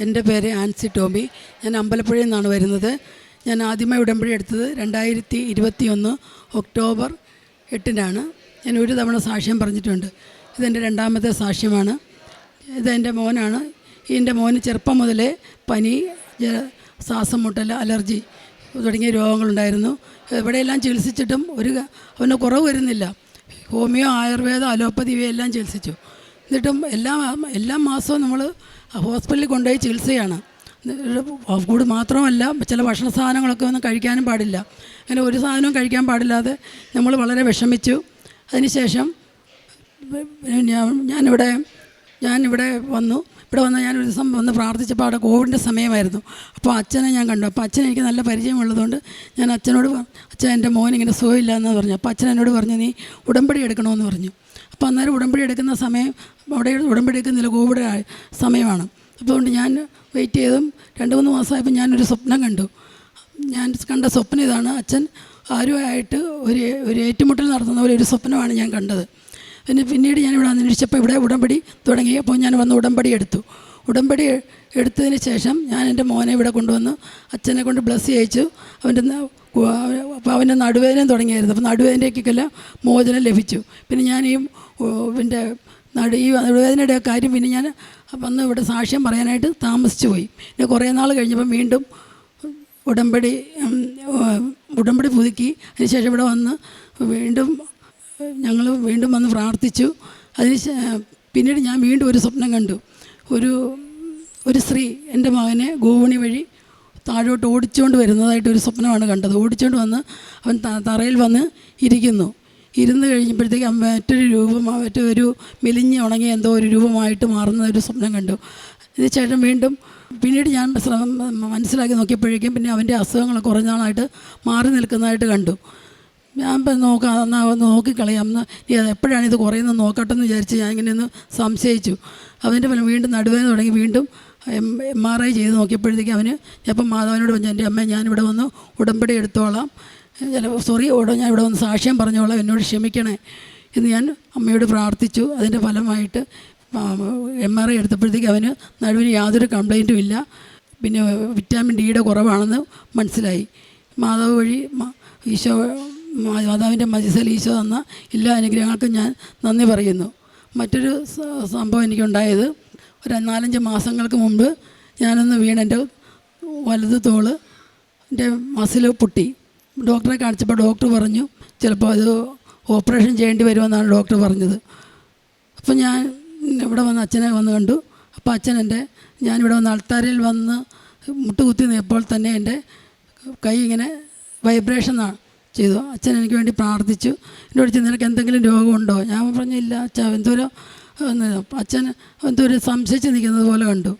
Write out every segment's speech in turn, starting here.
എന്റെ പേര് ആൻസി ടോമി. ഞാൻ അമ്പലപ്പുഴയിൽ നിന്നാണ് വരുന്നത്. ഞാൻ ആദ്യമായി ഉടമ്പടി എടുത്തത് രണ്ടായിരത്തി ഇരുപത്തി ഒന്ന് ഒക്ടോബർ എട്ടിനാണ്. ഞാൻ ഒരു തവണ സാക്ഷ്യം പറഞ്ഞിട്ടുണ്ട്. ഇതെന്റെ രണ്ടാമത്തെ സാക്ഷ്യമാണ്. ഇതെന്റെ മോനാണ്. എന്റെ മോന് ചെറുപ്പം മുതലേ പനി ശ്വാസം മുട്ടൽ അലർജി തുടങ്ങിയ രോഗങ്ങളുണ്ടായിരുന്നു. എവിടെയെല്ലാം ചികിത്സിച്ചിട്ടും ഒരു അവന് കുറവ് വരുന്നില്ല. ഹോമിയോ ആയുർവേദം അലോപ്പതി ഇവയെല്ലാം ചികിത്സിച്ചു. എന്നിട്ടും എല്ലാ എല്ലാ മാസവും നമ്മൾ ഹോസ്പിറ്റലിൽ കൊണ്ടുപോയി ചികിത്സയാണ്. കൂട് മാത്രമല്ല ചില ഭക്ഷണ സാധനങ്ങളൊക്കെ ഒന്നും കഴിക്കാനും പാടില്ല. അങ്ങനെ ഒരു സാധനവും കഴിക്കാൻ പാടില്ലാതെ നമ്മൾ വളരെ വിഷമിച്ചു. അതിനുശേഷം ഞാനിവിടെ ഞാനിവിടെ വന്നു. ഇവിടെ വന്ന് ഞാൻ ഒരു ദിവസം വന്ന് പ്രാർത്ഥിച്ചപ്പോൾ അവിടെ കോവിഡിന്റെ സമയമായിരുന്നു. അപ്പോൾ അച്ഛനെ ഞാൻ കണ്ടു. അപ്പോൾ അച്ഛൻ എനിക്ക് നല്ല പരിചയമുള്ളതുകൊണ്ട് ഞാൻ അച്ഛനോട് അച്ഛൻ എന്റെ മോൻ ഇങ്ങനെ സുഖമില്ല എന്ന് പറഞ്ഞു. അപ്പോൾ അച്ഛൻ എന്നോട് പറഞ്ഞു നീ ഉടമ്പടി എടുക്കണമെന്ന് പറഞ്ഞു. അപ്പോൾ അന്നേരം ഉടമ്പടി എടുക്കുന്ന സമയം അവിടെ ഉടമ്പടി എടുക്കുന്നില്ല കോവിഡ് സമയമാണ്. അതുകൊണ്ട് ഞാൻ വെയിറ്റ് ചെയ്തും രണ്ട് മൂന്ന് മാസമായപ്പോൾ ഞാനൊരു സ്വപ്നം കണ്ടു. ഞാൻ കണ്ട സ്വപ്നം ഇതാണ്. അച്ഛൻ ആരുമായിട്ട് ഒരു ഒരു ഏറ്റുമുട്ടൽ നടത്തുന്ന പോലെ ഒരു സ്വപ്നമാണ് ഞാൻ കണ്ടത്. പിന്നെ പിന്നീട് ഞാൻ ഇവിടെ അന്വേഷിച്ചപ്പോൾ ഇവിടെ ഉടമ്പടി തുടങ്ങി അപ്പോൾ ഞാൻ വന്ന് ഉടമ്പടി എടുത്തു. ഉടമ്പടി എടുത്തതിന് ശേഷം ഞാൻ എന്റെ മോനെ ഇവിടെ കൊണ്ടുവന്ന് അച്ഛനെ കൊണ്ട് ബ്ലസ് ചെയ്യിച്ചു. അവന്റെ അപ്പോൾ അവന്റെ നടുവേദനയും തുടങ്ങിയായിരുന്നു. അപ്പോൾ നടുവേദനയ്ക്കെല്ലാം മോചനം ലഭിച്ചു. പിന്നെ ഞാൻ ഈ എന്റെ നടു ഈ നടുവേദനയുടെ കാര്യം പിന്നെ ഞാൻ വന്ന് ഇവിടെ സാക്ഷ്യം പറയാനായിട്ട് താമസിച്ചു പോയി. പിന്നെ കുറേ നാൾ കഴിഞ്ഞപ്പം വീണ്ടും ഉടമ്പടി ഉടമ്പടി പുതുക്കി. അതിനുശേഷം ഇവിടെ വന്ന് വീണ്ടും ഞങ്ങൾ വീണ്ടും വന്ന് പ്രാർത്ഥിച്ചു. അതിന് പിന്നീട് ഞാൻ വീണ്ടും ഒരു സ്വപ്നം കണ്ടു. ഒരു ഒരു സ്ത്രീ എന്റെ മകനെ ഗോവണി വഴി താഴോട്ട് ഓടിച്ചുകൊണ്ട് വരുന്നതായിട്ട് ഒരു സ്വപ്നമാണ് കണ്ടത്. ഓടിച്ചുകൊണ്ട് വന്ന് അവൻ തറയിൽ വന്ന് ഇരിക്കുന്നു. ഇരുന്ന് കഴിഞ്ഞപ്പോഴത്തേക്ക് മറ്റൊരു രൂപം മറ്റൊരു മെലിഞ്ഞ് ഉണങ്ങി എന്തോ ഒരു രൂപമായിട്ട് മാറുന്ന ഒരു സ്വപ്നം കണ്ടു. ഇതിനുശേഷം വീണ്ടും പിന്നീട് ഞാൻ ശ്രമം മനസ്സിലാക്കി നോക്കിയപ്പോഴേക്കും പിന്നെ അവന്റെ അസുഖങ്ങൾ കുറഞ്ഞ നാളായിട്ട് മാറി നിൽക്കുന്നതായിട്ട് കണ്ടു. ഞാൻ ഇപ്പം നോക്കാം എന്നാൽ ഒന്ന് നോക്കിക്കളയാം. എപ്പോഴാണ് ഇത് കുറയുന്നത് നോക്കട്ടെ എന്ന് വിചാരിച്ച് ഞാൻ ഇങ്ങനെ ഒന്ന് സംശയിച്ചു. അതിന്റെ ഫലം വീണ്ടും നടുവേദന തുടങ്ങി വീണ്ടും എം എം ആർ ഐ ചെയ്ത് നോക്കിയപ്പോഴത്തേക്കും അവന് ഞാൻ ഇപ്പം മാധവനോട് പറഞ്ഞു എന്റെ അമ്മ ഞാനിവിടെ വന്ന് ഉടമ്പടി എടുത്തോളാം. ചില സോറി ഓടോ ഞാൻ ഇവിടെ വന്ന് സാക്ഷ്യം പറഞ്ഞോളാം എന്നോട് ക്ഷമിക്കണേ എന്ന് ഞാൻ അമ്മയോട് പ്രാർത്ഥിച്ചു. അതിന്റെ ഫലമായിട്ട് എം ആർ ഐ എടുത്തപ്പോഴത്തേക്ക് അവന് നടുവിന് യാതൊരു കംപ്ലൈന്റും ഇല്ല. പിന്നെ വിറ്റാമിൻ ഡിയുടെ കുറവാണെന്ന് മനസ്സിലായി. മാതാവ് വഴി ഈശോ മാതാവിന്റെ മജിസൽ ഈശോ തന്ന എല്ലാ അനുഗ്രഹങ്ങൾക്കും ഞാൻ നന്ദി പറയുന്നു. മറ്റൊരു സംഭവം എനിക്കുണ്ടായത് ഒരു നാലഞ്ച് മാസങ്ങൾക്ക് മുമ്പ് ഞാനൊന്ന് വീണ് എന്റെ വലത് തോൾ എന്റെ മസിൽ പൊട്ടി. ഡോക്ടറെ കാണിച്ചപ്പോൾ ഡോക്ടർ പറഞ്ഞു ചിലപ്പോൾ അത് ഓപ്പറേഷൻ ചെയ്യേണ്ടി വരുമെന്നാണ് ഡോക്ടർ പറഞ്ഞത്. അപ്പോൾ ഞാൻ ഇവിടെ വന്ന് അച്ഛനെ വന്ന് കണ്ടു. അപ്പോൾ അച്ഛൻ എന്റെ ഞാനിവിടെ വന്ന് അൾത്താരയിൽ വന്ന് മുട്ടുകുത്തി നിന്നപ്പോൾ തന്നെ എന്റെ കൈ ഇങ്ങനെ വൈബ്രേഷൻ ചെയ്തു. അച്ഛൻ എനിക്ക് വേണ്ടി പ്രാർത്ഥിച്ചു. എന്നോട് ചോദിച്ചു നിനക്ക് എന്തെങ്കിലും രോഗമുണ്ടോ? ഞാൻ പറഞ്ഞില്ല അച്ഛാ എന്തോരം അച്ഛൻ എന്തോരം സംശയിച്ച് നിൽക്കുന്നത് പോലെ കണ്ടു.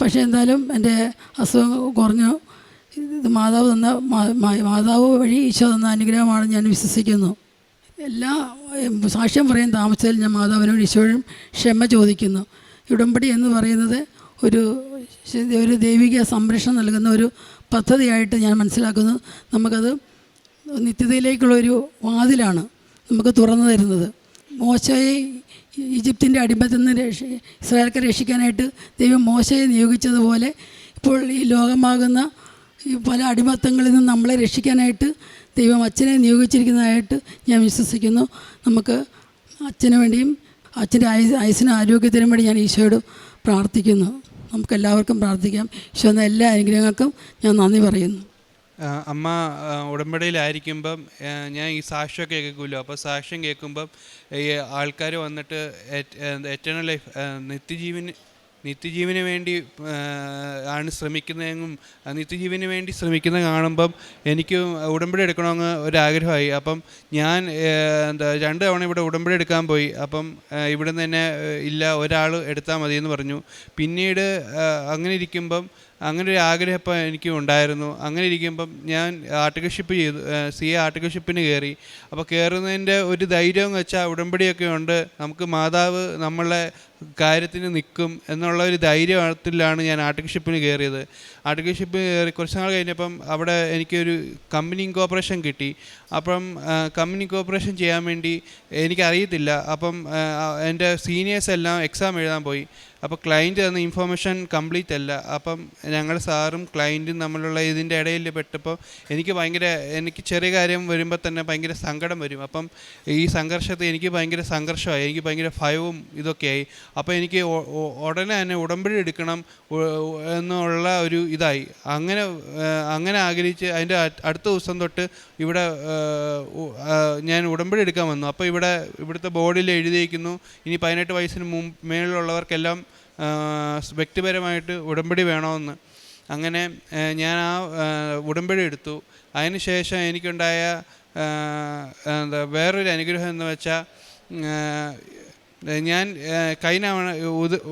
പക്ഷേ എന്തായാലും എന്റെ അസുഖം കുറഞ്ഞു. ഇത് മാതാവ് തന്ന മാതാവ് വഴി ഈശോ തന്ന അനുഗ്രഹമാണ് ഞാൻ വിശ്വസിക്കുന്നു. എല്ലാ സാക്ഷ്യം പറയാൻ താമസിച്ചാൽ ഞാൻ മാതാവിനോട് ഈശോയും ക്ഷമ ചോദിക്കുന്നു. ഉടമ്പടി എന്ന് പറയുന്നത് ഒരു ഒരു ദൈവിക സംരക്ഷണം നൽകുന്ന ഒരു പദ്ധതിയായിട്ട് ഞാൻ മനസ്സിലാക്കുന്നു. നമുക്കത് നിത്യതയിലേക്കുള്ളൊരു വാതിലാണ് നമുക്ക് തുറന്നു തരുന്നത്. മോശയെ ഈജിപ്തിന്റെ അടിമത്തിൽ നിന്ന് രക്ഷ ഇസ്രായേൽക്കെ രക്ഷിക്കാനായിട്ട് ദൈവം മോശയെ നിയോഗിച്ചതുപോലെ ഇപ്പോൾ ഈ ലോകമാകുന്ന ഈ പല അടിമത്തങ്ങളിൽ നിന്ന് നമ്മളെ രക്ഷിക്കാനായിട്ട് ദൈവം അച്ഛനെ നിയോഗിച്ചിരിക്കുന്നതായിട്ട് ഞാൻ വിശ്വസിക്കുന്നു. നമുക്ക് അച്ഛന് വേണ്ടിയും അച്ഛന്റെ ആയുസ് ആയുസിനും ആരോഗ്യത്തിനും വേണ്ടി ഞാൻ ഈശോയോട് പ്രാർത്ഥിക്കുന്നു. നമുക്കെല്ലാവർക്കും പ്രാർത്ഥിക്കാം. ഈശോ എന്ന എല്ലാ അനുഗ്രഹങ്ങൾക്കും ഞാൻ നന്ദി പറയുന്നു. അമ്മ ഉടമ്പടിയിലായിരിക്കുമ്പം ഞാൻ ഈ സാക്ഷ്യമൊക്കെ കേൾക്കുമല്ലോ അപ്പോൾ സാക്ഷ്യം കേൾക്കുമ്പം ഈ ആൾക്കാർ വന്നിട്ട് എറ്റേണൽ ലൈഫ് നിത്യജീവന് നിത്യജീവന് വേണ്ടി ആണ് ശ്രമിക്കുന്നതെന്നും നിത്യജീവന് വേണ്ടി ശ്രമിക്കുന്നത് കാണുമ്പം എനിക്ക് ഉടമ്പടി എടുക്കണമെന്ന് ഒരാഗ്രഹമായി. അപ്പം ഞാൻ എന്താ രണ്ട് തവണ ഇവിടെ ഉടമ്പടി എടുക്കാൻ പോയി. അപ്പം ഇവിടെ നിന്ന് തന്നെ ഇല്ല ഒരാൾ എടുത്താൽ മതി എന്ന് പറഞ്ഞു. പിന്നീട് അങ്ങനെ ഇരിക്കുമ്പം അങ്ങനെ ഒരു ആഗ്രഹം ഇപ്പം എനിക്ക് ഉണ്ടായിരുന്നു. അങ്ങനെ ഇരിക്കുമ്പം ഞാൻ ആർട്ടിക്കൽഷിപ്പ് ചെയ്തു സി എ ആർട്ടിക്കൽഷിപ്പിന് കയറി. അപ്പോൾ കയറുന്നതിന്റെ ഒരു ധൈര്യം എന്ന് വെച്ചാൽ ഉടമ്പടിയൊക്കെ ഉണ്ട്. നമുക്ക് മാതാവ് നമ്മളെ കാര്യത്തിന് നിൽക്കും എന്നുള്ള ഒരു ധൈര്യത്തിലാണ് ഞാൻ ആർട്ടിക്കൽഷിപ്പിന് കയറിയത്. ആർട്ടിക്കൽഷിപ്പ് കയറി കുറച്ച് നാൾ കഴിഞ്ഞപ്പം അവിടെ എനിക്കൊരു കമ്പനി ഇൻകോപ്പറേഷൻ കിട്ടി. അപ്പം കമ്പനി ഇൻകോപ്പറേഷൻ ചെയ്യാൻ വേണ്ടി എനിക്കറിയത്തില്ല. അപ്പം എന്റെ സീനിയേഴ്സ് എല്ലാം എക്സാം എഴുതാൻ പോയി. അപ്പോൾ ക്ലയന്റ് തന്ന ഇൻഫർമേഷൻ കംപ്ലീറ്റ് അല്ല. അപ്പം ഞങ്ങൾ സാറും ക്ലയന്റും തമ്മിലുള്ള ഇതിന്റെ ഇടയിൽ പെട്ടപ്പോൾ എനിക്ക് ഭയങ്കര എനിക്ക് ചെറിയ കാര്യം വരുമ്പോൾ തന്നെ ഭയങ്കര സങ്കടം വരും. അപ്പം ഈ സംഘർഷത്തെ എനിക്ക് ഭയങ്കര സംഘർഷമായി എനിക്ക് ഭയങ്കര ഭയവും ഇതൊക്കെയായി. അപ്പോൾ എനിക്ക് ഉടനെ തന്നെ ഉടമ്പടി എടുക്കണം എന്നുള്ള ഒരു ഇതായി. അങ്ങനെ അങ്ങനെ ആഗ്രഹിച്ച് അതിന്റെ അടുത്ത ദിവസം തൊട്ട് ഇവിടെ ഞാൻ ഉടമ്പടി എടുക്കാൻ വന്നു. അപ്പോൾ ഇവിടെ ഇവിടുത്തെ ബോർഡിൽ എഴുതിയിരിക്കുന്നു ഇനി പതിനെട്ട് വയസ്സിന് മുമ്പ് മേളിലുള്ളവർക്കെല്ലാം വ്യക്തിപരമായിട്ട് ഉടമ്പടി വേണമെന്ന്. അങ്ങനെ ഞാൻ ആ ഉടമ്പടി എടുത്തു. അതിന് ശേഷം എനിക്കുണ്ടായ എന്താ വേറൊരു അനുഗ്രഹം എന്ന് വെച്ചാൽ ഞാൻ കഴിഞ്ഞ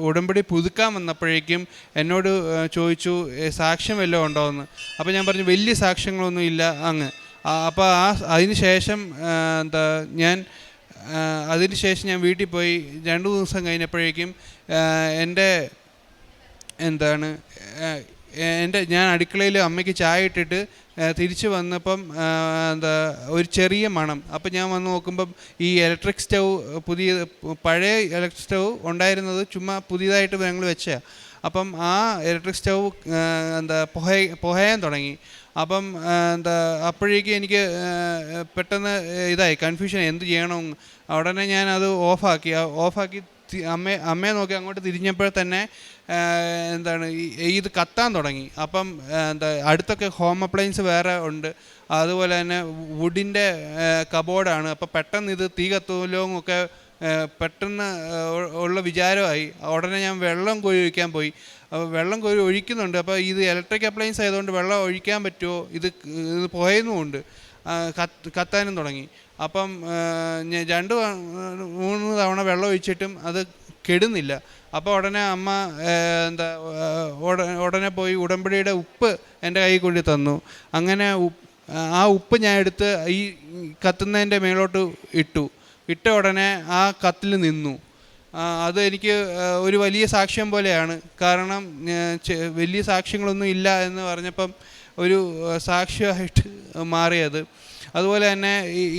ഉടമ്പടി പുതുക്കാൻ വന്നപ്പോഴേക്കും എന്നോട് ചോദിച്ചു സാക്ഷ്യം വല്ലതും ഉണ്ടോ എന്ന്? അപ്പോൾ ഞാൻ പറഞ്ഞു വലിയ സാക്ഷ്യങ്ങളൊന്നും ഇല്ല അങ്ങ്. അപ്പോൾ ആ അതിന് ശേഷം എന്താ ഞാൻ അതിന് ശേഷം ഞാൻ വീട്ടിൽ പോയി രണ്ട് ദിവസം കഴിഞ്ഞപ്പോഴേക്കും എന്റെ എന്താണ് എന്റെ ഞാൻ അടുക്കളയിൽ അമ്മയ്ക്ക് ചായ ഇട്ടിട്ട് തിരിച്ചു വന്നപ്പം എന്താ ഒരു ചെറിയ മണം. അപ്പം ഞാൻ വന്ന് നോക്കുമ്പം ഈ ഇലക്ട്രിക് സ്റ്റൗ പുതിയ പഴയ ഇലക്ട്രിക് സ്റ്റൗ ഉണ്ടായിരുന്നത് ചുമ്മാ പുതിയതായിട്ട് ഞങ്ങൾ വെച്ചതാണ് അപ്പം ആ ഇലക്ട്രിക് സ്റ്റൗ എന്താ പുഹ പുഹയാൻ തുടങ്ങി. അപ്പം എന്താ അപ്പോഴേക്കും എനിക്ക് പെട്ടെന്ന് ഇതായി. കൺഫ്യൂഷൻ എന്ത് ചെയ്യണം? ഉടനെ ഞാൻ അത് ഓഫാക്കി. ഓഫാക്കി അമ്മ അമ്മയെ നോക്കി അങ്ങോട്ട് തിരിഞ്ഞപ്പോൾ തന്നെ എന്താണ് ഇത് കത്താൻ തുടങ്ങി. അപ്പം എന്താ അടുത്തൊക്കെ ഹോം അപ്ലയൻസ് വേറെ ഉണ്ട്. അതുപോലെ തന്നെ വുഡിന്റെ കബോർഡാണ് അപ്പോൾ പെട്ടെന്ന് ഇത് തീ കത്തുമല്ലോ ആ, പെട്ടെന്ന് ഉള്ള വിചാരമായി. ഉടനെ ഞാൻ വെള്ളം കോരി ഒഴിക്കാൻ പോയി. അപ്പോൾ വെള്ളം കോരി ഒഴിക്കുന്നുണ്ട്. അപ്പോൾ ഇത് ഇലക്ട്രിക് അപ്ലയൻസ് ആയതുകൊണ്ട് വെള്ളം ഒഴിക്കാൻ പറ്റുമോ? ഇത് ഇത് പുകയുന്നുമുണ്ട് കത്ത് കത്താനും തുടങ്ങി. അപ്പം ഞാൻ രണ്ട് മൂന്ന് തവണ വെള്ളം ഒഴിച്ചിട്ടും അത് കെടുന്നില്ല. അപ്പോൾ ഉടനെ അമ്മ എന്താ ഉട- ഉടനെ പോയി ഉടമ്പടിയുടെ ഉപ്പ് എന്റെ കൈ കൊണ്ടി തന്നു. അങ്ങനെ ആ ഉപ്പ് ഞാൻ എടുത്ത് ഈ കത്തുന്നതിന്റെ മേലോട്ട് ഇട്ടു. ഇട്ട ഉടനെ ആ കത്തിൽ നിന്നു. അത് എനിക്ക് ഒരു വലിയ സാക്ഷ്യം പോലെയാണ്. കാരണം വലിയ സാക്ഷ്യങ്ങളൊന്നും ഇല്ല എന്ന് പറഞ്ഞപ്പം ഒരു സാക്ഷ്യമായിട്ട് മാറിയത്. അതുപോലെ തന്നെ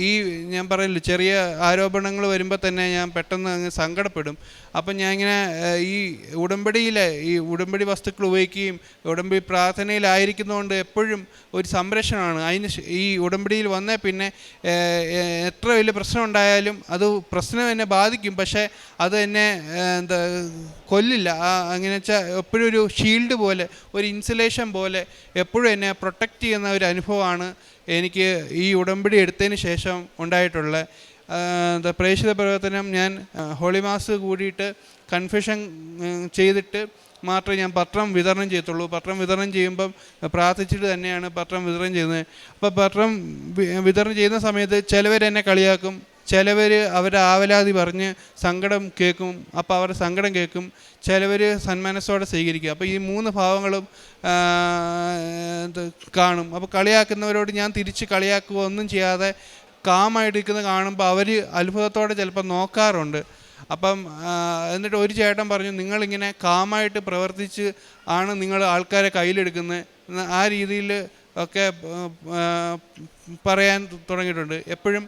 ഈ ഞാൻ പറയില്ല ചെറിയ ആരോപണങ്ങൾ വരുമ്പോൾ തന്നെ ഞാൻ പെട്ടെന്ന് അങ്ങ് സങ്കടപ്പെടും. അപ്പം ഞാൻ ഇങ്ങനെ ഈ ഉടമ്പടിയിലെ ഈ ഉടമ്പടി വസ്തുക്കൾ ഉപയോഗിക്കുകയും ഉടമ്പടി പ്രാർത്ഥനയിലായിരിക്കുന്നതുകൊണ്ട് എപ്പോഴും ഒരു സംരക്ഷണമാണ്. അതിന് ഈ ഉടമ്പടിയിൽ വന്നേ പിന്നെ എത്ര വലിയ പ്രശ്നം ഉണ്ടായാലും അത് പ്രശ്നം എന്നെ ബാധിക്കും. പക്ഷേ അത് എന്നെ എന്താ കൊല്ലില്ല. അങ്ങനെ വെച്ചാൽ എപ്പോഴും ഒരു ഷീൽഡ് പോലെ ഒരു ഇൻസുലേഷൻ പോലെ എപ്പോഴും എന്നെ പ്രൊട്ടക്റ്റ് ചെയ്യുന്ന ഒരു അനുഭവമാണ് എനിക്ക് ഈ ഉടമ്പടി എടുത്തതിന് ശേഷം ഉണ്ടായിട്ടുള്ള പ്രേക്ഷിത പ്രവർത്തനം ഞാൻ ഹോളി മാസ് കൂടിയിട്ട് കൺഫ്യൂഷൻ ചെയ്തിട്ട് മാത്രമേ ഞാൻ പത്രം വിതരണം ചെയ്യത്തുള്ളൂ. പത്രം വിതരണം ചെയ്യുമ്പം പ്രാർത്ഥിച്ചിട്ട് തന്നെയാണ് പത്രം വിതരണം ചെയ്യുന്നത്. അപ്പോൾ പത്രം വിതരണം ചെയ്യുന്ന സമയത്ത് ചിലവർ എന്നെ കളിയാക്കും. ചിലവർ അവരുടെ ആവലാതി പറഞ്ഞ് സങ്കടം കേൾക്കും. അപ്പോൾ അവരുടെ സങ്കടം കേൾക്കും. ചിലവർ സന്മാനസോടെ സ്വീകരിക്കും അപ്പോൾ ഈ മൂന്ന് ഭാവങ്ങളും കാണും. അപ്പോൾ കളിയാക്കുന്നവരോട് ഞാൻ തിരിച്ച് കളിയാക്കുക ഒന്നും ചെയ്യാതെ കാമായിട്ടിരിക്കുന്നത് കാണുമ്പോൾ അവർ അത്ഭുതത്തോടെ ചിലപ്പോൾ നോക്കാറുണ്ട്. അപ്പം എന്നിട്ട് ഒരു ചേട്ടൻ പറഞ്ഞു നിങ്ങളിങ്ങനെ കാമായിട്ട് പ്രവർത്തിച്ച് ആണ് നിങ്ങൾ ആൾക്കാരെ കയ്യിലെടുക്കുന്നത് ആ രീതിയിൽ ഒക്കെ പറയാൻ തുടങ്ങിയിട്ടുണ്ട്. എപ്പോഴും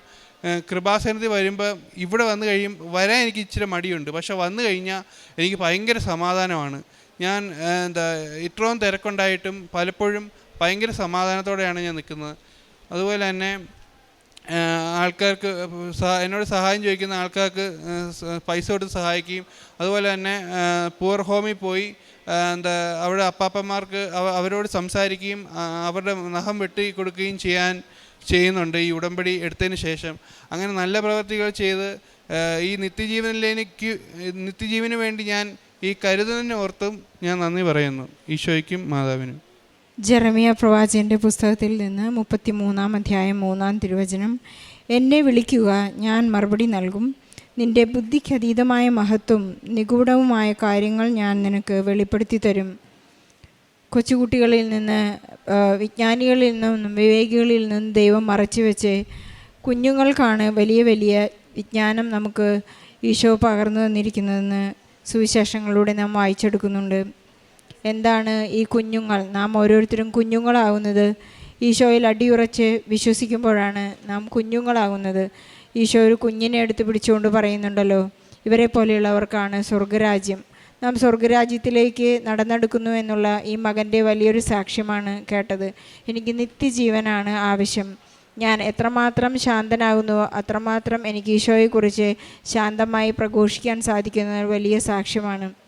കൃപാസനത്തിൽ വരുമ്പോൾ ഇവിടെ വന്നു കഴിയും വരാൻ എനിക്ക് ഇച്ചിരി മടിയുണ്ട്. പക്ഷെ വന്നു കഴിഞ്ഞാൽ എനിക്ക് ഭയങ്കര സമാധാനമാണ്. ഞാൻ എന്താ ഇത്രയും തിരക്കുണ്ടായിട്ടും പലപ്പോഴും ഭയങ്കര സമാധാനത്തോടെയാണ് ഞാൻ നിൽക്കുന്നത്. അതുപോലെ തന്നെ ആൾക്കാർക്ക് എന്നോട് സഹായം ചോദിക്കുന്ന ആൾക്കാർക്ക് പൈസ കൊടുത്ത് സഹായിക്കുകയും അതുപോലെ തന്നെ പൂർ ഹോമിൽ പോയി എന്താ അവിടെ അപ്പാപ്പന്മാർക്ക് അവരോട് സംസാരിക്കുകയും അവരുടെ നഖം വെട്ടി കൊടുക്കുകയും ചെയ്യാൻ ചെയ്യുന്നുണ്ട്. ഈ ഉടമ്പടി എടുത്തതിന് ശേഷം അങ്ങനെ നല്ല പ്രവൃത്തികൾ ചെയ്ത് ഈ നിത്യജീവനിലേക്ക് നിത്യജീവന് വേണ്ടി ഞാൻ ഈ കരുതലിനെ ഓർത്തും ഞാൻ നന്ദി പറയുന്നു. ഈശോയ്ക്കും മാതാവിനും. ജെറമിയ പ്രവാചകന്റെ പുസ്തകത്തിൽ നിന്ന് മുപ്പത്തിമൂന്നാം അധ്യായം മൂന്നാം തിരുവചനം. എന്നെ വിളിക്കുക ഞാൻ മറുപടി നൽകും. നിന്റെ ബുദ്ധിക്കതീതമായ മഹത്വം നിഗൂഢവുമായ കാര്യങ്ങൾ ഞാൻ നിനക്ക് വെളിപ്പെടുത്തി തരും കൊച്ചുകുട്ടികളിൽ നിന്ന് വിജ്ഞാനികളിൽ നിന്നും വിവേകികളിൽ നിന്നും ദൈവം മറച്ചു വെച്ച് കുഞ്ഞുങ്ങൾക്കാണ് വലിയ വലിയ വിജ്ഞാനം നമുക്ക് ഈശോ പകർന്നു തന്നിരിക്കുന്നതെന്ന് സുവിശേഷങ്ങളിലൂടെ നാം വായിച്ചെടുക്കുന്നുണ്ട്. എന്താണ് ഈ കുഞ്ഞുങ്ങൾ? നാം ഓരോരുത്തരും കുഞ്ഞുങ്ങളാകുന്നത് ഈശോയിൽ അടിയുറച്ച് വിശ്വസിക്കുമ്പോഴാണ് നാം കുഞ്ഞുങ്ങളാകുന്നത്. ഈശോ ഒരു കുഞ്ഞിനെ എടുത്ത് പിടിച്ചുകൊണ്ട് പറയുന്നുണ്ടല്ലോ ഇവരെ പോലെയുള്ളവർക്കാണ് സ്വർഗരാജ്യം നാം സ്വർഗരാജ്യത്തിലേക്ക് നടന്നെടുക്കുന്നു എന്നുള്ള ഈ മകന്റെ വലിയൊരു സാക്ഷ്യമാണ് കേട്ടത്. എനിക്ക് നിത്യജീവനാണ് ആവശ്യം. ഞാൻ എത്രമാത്രം ശാന്തനാകുന്നുവോ അത്രമാത്രം എനിക്ക് ഈശോയെക്കുറിച്ച് ശാന്തമായി പ്രഘോഷിക്കാൻ സാധിക്കുന്ന വലിയ സാക്ഷ്യമാണ്.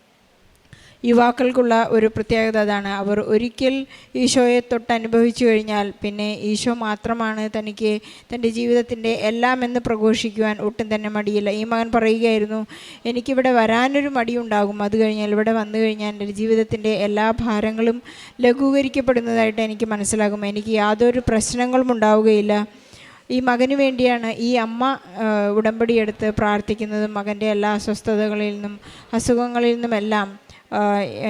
യുവാക്കൾക്കുള്ള ഒരു പ്രത്യേകത അതാണ്. അവർ ഒരിക്കൽ ഈശോയെ തൊട്ട് അനുഭവിച്ചു കഴിഞ്ഞാൽ പിന്നെ ഈശോ മാത്രമാണ് തനിക്ക് തന്റെ ജീവിതത്തിന്റെ എല്ലാം എന്ന് പ്രഘോഷിക്കുവാൻ ഒട്ടും തന്നെ മടിയില്ല. ഈ മകൻ പറയുകയായിരുന്നു എനിക്കിവിടെ വരാനൊരു മടിയുണ്ടാകും. അത് കഴിഞ്ഞാൽ ഇവിടെ വന്നു കഴിഞ്ഞാൽ എന്റെ ജീവിതത്തിന്റെ എല്ലാ ഭാരങ്ങളും ലഘൂകരിക്കപ്പെടുന്നതായിട്ട് എനിക്ക് മനസ്സിലാകും. എനിക്ക് യാതൊരു പ്രശ്നങ്ങളും ഉണ്ടാവുകയില്ല. ഈ മകന് വേണ്ടിയാണ് ഈ അമ്മ ഉടമ്പടിയെടുത്ത് പ്രാർത്ഥിക്കുന്നതും മകന്റെ എല്ലാ അസ്വസ്ഥതകളിൽ നിന്നും അസുഖങ്ങളിൽ നിന്നുമെല്ലാം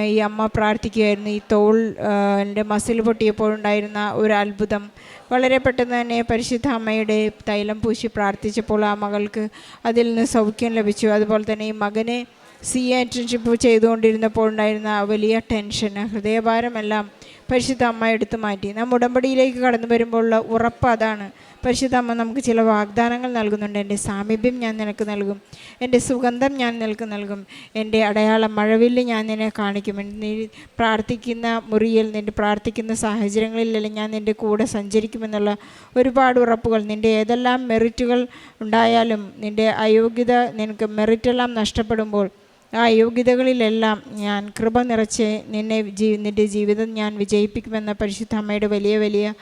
ഈ അമ്മ പ്രാർത്ഥിക്കുകയായിരുന്നു. ഈ തോൾ എന്റെ മസിൽ പൊട്ടിയപ്പോഴുണ്ടായിരുന്ന ഒരു അത്ഭുതം. വളരെ പെട്ടെന്ന് തന്നെ പരിശുദ്ധ അമ്മയുടെ തൈലം പൂശി പ്രാർത്ഥിച്ചപ്പോൾ ആ മകൾക്ക് അതിൽ നിന്ന് സൗഖ്യം ലഭിച്ചു. അതുപോലെ തന്നെ ഈ മകനെ സി ഇന്റേൺഷിപ്പ് ചെയ്തുകൊണ്ടിരുന്നപ്പോൾ ഉണ്ടായിരുന്ന വലിയ ടെൻഷൻ ഹൃദയഭാരമെല്ലാം പരിശുദ്ധ അമ്മ എടുത്തു മാറ്റി. നാം ഉടമ്പടിയിലേക്ക് കടന്നു വരുമ്പോഴുള്ള ഉറപ്പ് അതാണ്. പരിശുദ്ധ അമ്മ നമുക്ക് ചില വാഗ്ദാനങ്ങൾ നൽകുന്നുണ്ട്. എന്റെ സാമീപ്യം ഞാൻ നിനക്ക് നൽകും. എന്റെ സുഗന്ധം ഞാൻ നിനക്ക് നൽകും. എന്റെ അടയാളം മഴവില്ല് ഞാൻ നിന്നെ കാണിക്കും. നീ പ്രാർത്ഥിക്കുന്ന മുറിയിൽ നിന്റെ പ്രാർത്ഥിക്കുന്ന സാഹചര്യങ്ങളിലെല്ലാം ഞാൻ നിന്റെ കൂടെ സഞ്ചരിക്കുമെന്നുള്ള ഒരുപാട് ഉറപ്പുകൾ. നിന്റെ ഏതെല്ലാം മെറിറ്റുകൾ ഉണ്ടായാലും നിന്റെ അയോഗ്യത നിനക്ക് മെറിറ്റെല്ലാം നഷ്ടപ്പെടുമ്പോൾ ആ യോഗ്യതകളിലെല്ലാം ഞാൻ കൃപ നിറച്ച് നിന്നെ ജീ നിന്റെ ജീവിതം ഞാൻ വിജയിപ്പിക്കുമെന്ന പരിശുദ്ധ അമ്മയുടെ വലിയ വലിയ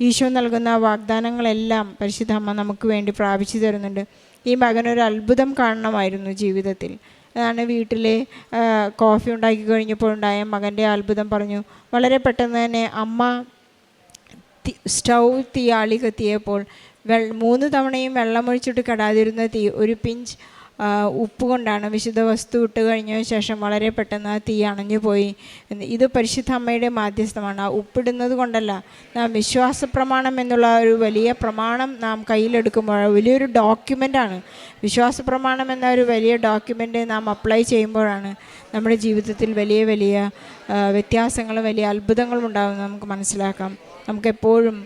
ഈശോ നൽകുന്ന വാഗ്ദാനങ്ങളെല്ലാം പരിശുദ്ധ അമ്മ നമുക്ക് വേണ്ടി പ്രാപിച്ചു തരുന്നുണ്ട്. ഈ മകനൊരു അത്ഭുതം കാണണമായിരുന്നു ജീവിതത്തിൽ. അതാണ് വീട്ടിലെ കോഫി ഉണ്ടാക്കി കഴിഞ്ഞപ്പോൾ ഉണ്ടായ മകന്റെ അത്ഭുതം പറഞ്ഞു. വളരെ പെട്ടെന്ന് തന്നെ അമ്മ സ്റ്റൗ തീയാളി കത്തിയപ്പോൾ വെ മൂന്ന് തവണയും വെള്ളമൊഴിച്ചിട്ട് കെടാതിരുന്ന തീ ഒരു പിഞ്ച് ഉപ്പ് കൊണ്ടാണ് വിശുദ്ധ വസ്തു ഇട്ട് കഴിഞ്ഞ ശേഷം വളരെ പെട്ടെന്ന് ആ തീ അണഞ്ഞു പോയി. ഇത് പരിശുദ്ധ അമ്മയുടെ മാധ്യസ്ഥമാണ്. ആ ഉപ്പിടുന്നത് കൊണ്ടല്ല നാം വിശ്വാസ പ്രമാണം എന്നുള്ള ഒരു വലിയ പ്രമാണം നാം കയ്യിലെടുക്കുമ്പോൾ വലിയൊരു ഡോക്യുമെന്റാണ് വിശ്വാസ പ്രമാണം എന്ന ഒരു വലിയ ഡോക്യുമെന്റ് നാം അപ്ലൈ ചെയ്യുമ്പോഴാണ് നമ്മുടെ ജീവിതത്തിൽ വലിയ വലിയ ആ, വ്യത്യാസങ്ങളും വലിയ അത്ഭുതങ്ങളും ഉണ്ടാകുന്നത് നമുക്ക് മനസ്സിലാക്കാം. നമുക്കെപ്പോഴും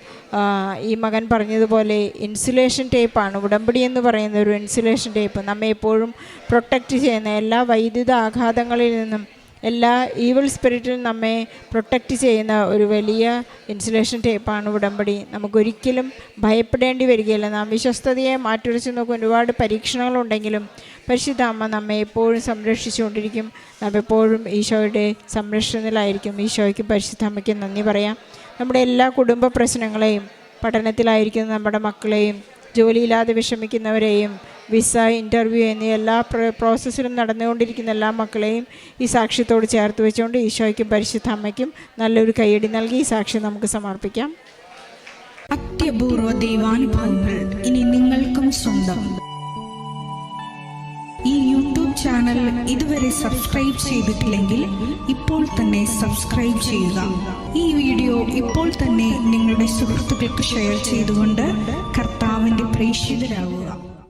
ഈ മകൻ പറഞ്ഞതുപോലെ ഇൻസുലേഷൻ ടേപ്പാണ് ഉടമ്പടി എന്ന് പറയുന്ന ഒരു ഇൻസുലേഷൻ ടേപ്പ് നമ്മെ എപ്പോഴും പ്രൊട്ടക്റ്റ് ചെയ്യുന്ന എല്ലാ വൈദ്യുത ആഘാതങ്ങളിൽ നിന്നും എല്ലാ ഈവിൾ സ്പിരിറ്റിൽ നമ്മെ പ്രൊട്ടക്റ്റ് ചെയ്യുന്ന ഒരു വലിയ ഇൻസുലേഷൻ ടേപ്പാണ് ഉടമ്പടി. നമുക്കൊരിക്കലും ഭയപ്പെടേണ്ടി വരികയില്ല. നാം വിശ്വസ്തതയെ മാറ്റുരച്ച് നോക്കും ഒരുപാട് പരീക്ഷണങ്ങളുണ്ടെങ്കിലും പരിശുദ്ധ അമ്മ നമ്മെ എപ്പോഴും സംരക്ഷിച്ചുകൊണ്ടിരിക്കും. നാം എപ്പോഴും ഈശോയുടെ സംരക്ഷണത്തിലായിരിക്കും. ഈശോയ്ക്ക് പരിശുദ്ധ അമ്മയ്ക്ക് നന്ദി പറയാം. നമ്മുടെ എല്ലാ കുടുംബ പ്രശ്നങ്ങളെയും പഠനത്തിലായിരിക്കുന്ന നമ്മുടെ മക്കളെയും ജോലിയില്ലാതെ വിഷമിക്കുന്നവരെയും വിസ ഇന്റർവ്യൂ എന്നീ എല്ലാ പ്ര- പ്രോസസ്സിലും നടന്നുകൊണ്ടിരിക്കുന്ന എല്ലാ മക്കളെയും ഈ സാക്ഷ്യത്തോട് ചേർത്ത് വെച്ചുകൊണ്ട് ഈശോയ്ക്കും പരിശുദ്ധ അമ്മയ്ക്കും നല്ലൊരു കൈയടി നൽകി ഈ സാക്ഷ്യം നമുക്ക് സമർപ്പിക്കാം. അത്യപൂർവ ദൈവാനുഭവങ്ങൾ ഇനി നിങ്ങൾക്കും സ്വന്തം. ഈ യൂട്യൂബ് ചാനൽ ഇതുവരെ സബ്സ്ക്രൈബ് ചെയ്തിട്ടില്ലെങ്കിൽ ഇപ്പോൾ തന്നെ സബ്സ്ക്രൈബ് ചെയ്യുക. ഈ വീഡിയോ ഇപ്പോൾ തന്നെ നിങ്ങളുടെ സുഹൃത്തുക്കൾക്ക് ഷെയർ ചെയ്തുകൊണ്ട് കർത്താവിന്റെ പ്രേക്ഷിതരാകുക.